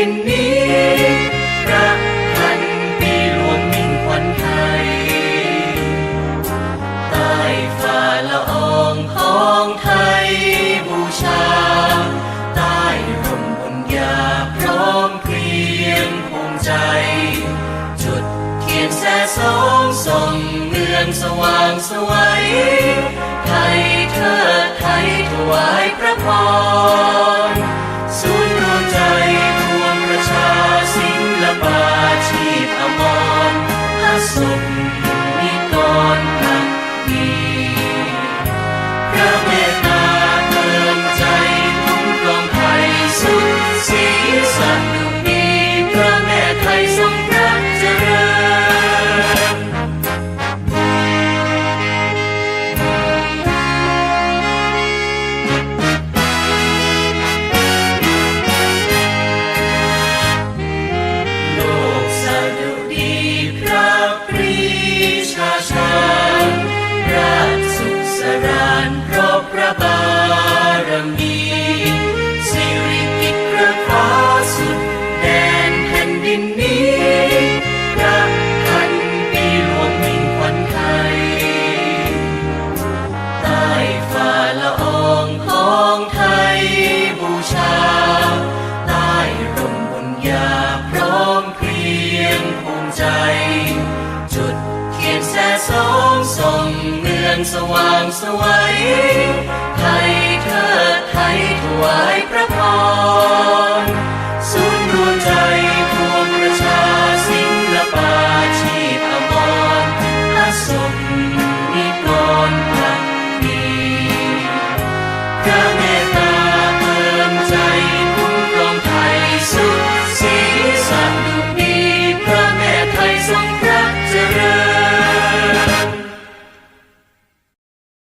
ินนี้พระพันปีหลวงมิ่งควันไทยใต้ฝ่าละอองของไทยบูชา ใต้ร่มบนยาพร้อมเพรียงภูมิใจ จุดเทียนแสสองส่งเมืองสว่างสวยไทยเธอไทยถวายพระพร ใจ จุดเขียนแสสองส่งเมืองสว่างสวัยไทยเธอไทยถวายพระพร